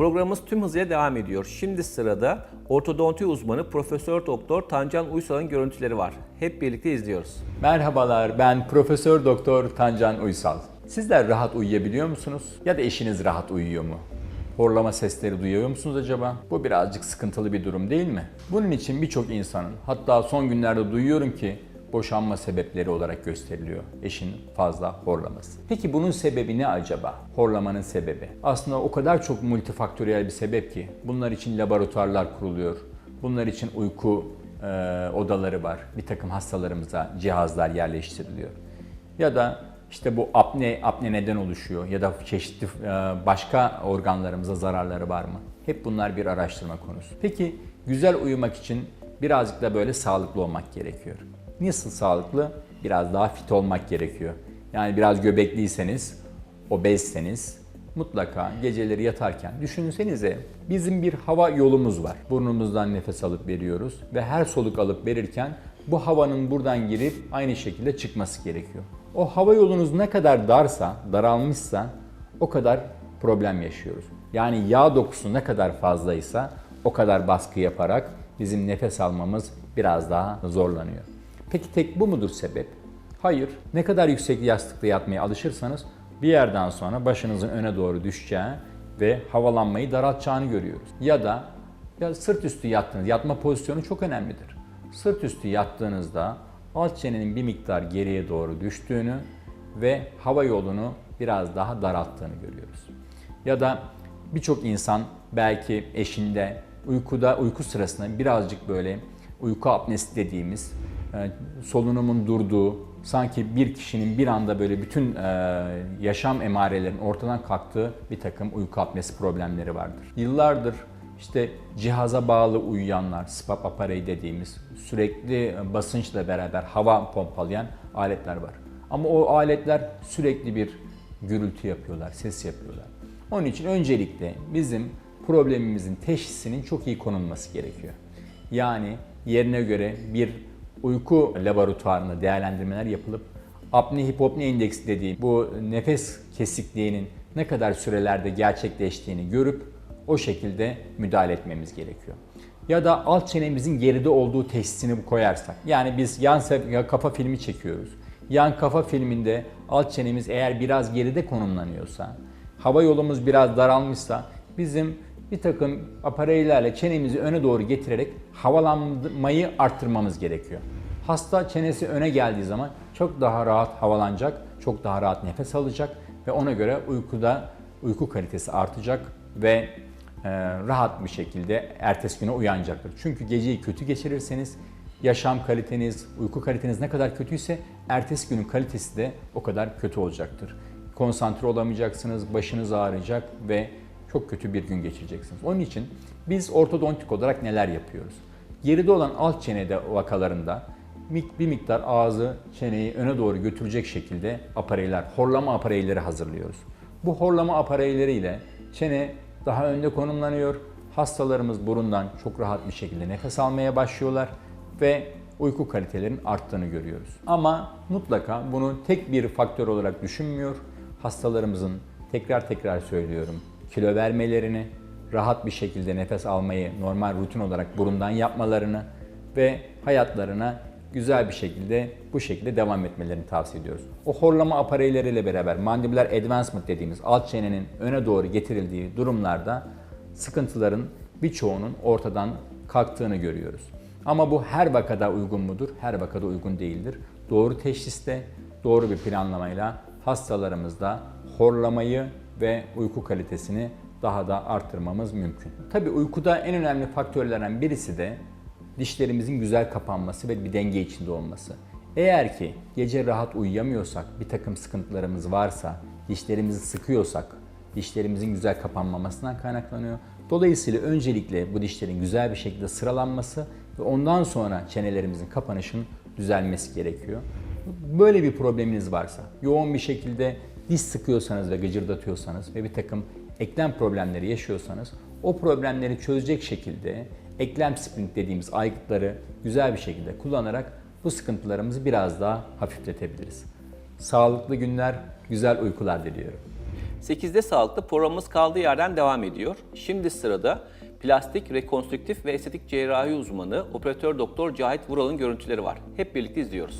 Programımız tüm hızıyla devam ediyor. Şimdi sırada ortodonti uzmanı Profesör Doktor Tancan Uysal'ın görüntüleri var. Hep birlikte izliyoruz. Merhabalar, ben Profesör Doktor Tancan Uysal. Sizler rahat uyuyabiliyor musunuz? Ya da eşiniz rahat uyuyor mu? Horlama sesleri duyuyor musunuz acaba? Bu birazcık sıkıntılı bir durum değil mi? Bunun için birçok insanın, hatta son günlerde duyuyorum ki boşanma sebepleri olarak gösteriliyor. Eşin fazla horlaması. Peki bunun sebebi ne acaba? Horlamanın sebebi. Aslında o kadar çok multifaktöriyel bir sebep ki bunlar için laboratuvarlar kuruluyor. Bunlar için uyku e, odaları var. Bir takım hastalarımıza cihazlar yerleştiriliyor. Ya da işte bu apne apne neden oluşuyor ya da çeşitli e, başka organlarımıza zararları var mı? Hep bunlar bir araştırma konusu. Peki güzel uyumak için birazcık da böyle sağlıklı olmak gerekiyor. Nasıl sağlıklı? Biraz daha fit olmak gerekiyor. Yani biraz göbekliyseniz, obezseniz mutlaka geceleri yatarken düşünsenize bizim bir hava yolumuz var. Burnumuzdan nefes alıp veriyoruz ve her soluk alıp verirken bu havanın buradan girip aynı şekilde çıkması gerekiyor. O hava yolunuz ne kadar darsa, daralmışsa o kadar problem yaşıyoruz. Yani yağ dokusu ne kadar fazlaysa o kadar baskı yaparak bizim nefes almamız biraz daha zorlanıyor. Peki tek bu mudur sebep? Hayır. Ne kadar yüksek yastıkta yatmaya alışırsanız bir yerden sonra başınızın öne doğru düşeceği ve havalanmayı daraltacağını görüyoruz. Ya da ya sırt üstü yattığınız, yatma pozisyonu çok önemlidir. Sırt üstü yattığınızda alt çenenin bir miktar geriye doğru düştüğünü ve hava yolunu biraz daha daralttığını görüyoruz. Ya da birçok insan belki eşinde uykuda uyku sırasında birazcık böyle uyku apnesi dediğimiz solunumun durduğu, sanki bir kişinin bir anda böyle bütün e, yaşam emarelerinin ortadan kalktığı bir takım uyku apnesi problemleri vardır. Yıllardır işte cihaza bağlı uyuyanlar, SPAP apareyı dediğimiz sürekli basınçla beraber hava pompalayan aletler var. Ama o aletler sürekli bir gürültü yapıyorlar, ses yapıyorlar. Onun için öncelikle bizim problemimizin teşhisinin çok iyi konulması gerekiyor. Yani yerine göre bir uyku laboratuvarında değerlendirmeler yapılıp apne hipopne indeksi dediği bu nefes kesikliğinin ne kadar sürelerde gerçekleştiğini görüp o şekilde müdahale etmemiz gerekiyor. Ya da alt çenemizin geride olduğu teşhisini koyarsak. Yani biz yan ya kafa filmi çekiyoruz. Yan kafa filminde alt çenemiz eğer biraz geride konumlanıyorsa, hava yolumuz biraz daralmışsa bizim bir takım apareylerle çenemizi öne doğru getirerek havalanmayı arttırmamız gerekiyor. Hasta çenesi öne geldiği zaman çok daha rahat havalanacak, çok daha rahat nefes alacak ve ona göre uykuda uyku kalitesi artacak ve e, rahat bir şekilde ertesi güne uyanacaktır. Çünkü geceyi kötü geçirirseniz yaşam kaliteniz, uyku kaliteniz ne kadar kötüyse ertesi günün kalitesi de o kadar kötü olacaktır. Konsantre olamayacaksınız, başınız ağrıyacak ve çok kötü bir gün geçireceksiniz. Onun için biz ortodontik olarak neler yapıyoruz? Geride olan alt çenede vakalarında bir miktar ağzı, çeneyi öne doğru götürecek şekilde apareyler, horlama apareyleri hazırlıyoruz. Bu horlama apareyleriyle çene daha önde konumlanıyor. Hastalarımız burundan çok rahat bir şekilde nefes almaya başlıyorlar ve uyku kalitelerinin arttığını görüyoruz. Ama mutlaka bunu tek bir faktör olarak düşünmüyor. Hastalarımızın tekrar tekrar söylüyorum kilo vermelerini, rahat bir şekilde nefes almayı normal rutin olarak burundan yapmalarını ve hayatlarına güzel bir şekilde bu şekilde devam etmelerini tavsiye ediyoruz. O horlama apareyleriyle beraber mandibular advancement dediğimiz alt çenenin öne doğru getirildiği durumlarda sıkıntıların birçoğunun ortadan kalktığını görüyoruz. Ama bu her vakada uygun mudur? Her vakada uygun değildir. Doğru teşhiste, doğru bir planlamayla hastalarımızda horlamayı ve uyku kalitesini daha da arttırmamız mümkün. Tabii uykuda en önemli faktörlerden birisi de dişlerimizin güzel kapanması ve bir denge içinde olması. Eğer ki gece rahat uyuyamıyorsak, bir takım sıkıntılarımız varsa, dişlerimizi sıkıyorsak, dişlerimizin güzel kapanmamasından kaynaklanıyor. Dolayısıyla öncelikle bu dişlerin güzel bir şekilde sıralanması ve ondan sonra çenelerimizin kapanışının düzelmesi gerekiyor. Böyle bir probleminiz varsa, yoğun bir şekilde diş sıkıyorsanız ve gıcırdatıyorsanız ve bir takım eklem problemleri yaşıyorsanız o problemleri çözecek şekilde eklem splint dediğimiz aygıtları güzel bir şekilde kullanarak bu sıkıntılarımızı biraz daha hafifletebiliriz. Sağlıklı günler, güzel uykular diliyorum. 8'de sağlıklı programımız kaldığı yerden devam ediyor. Şimdi sırada plastik, rekonstrüktif ve estetik cerrahi uzmanı operatör doktor Cahit Vural'ın görüntüleri var. Hep birlikte izliyoruz.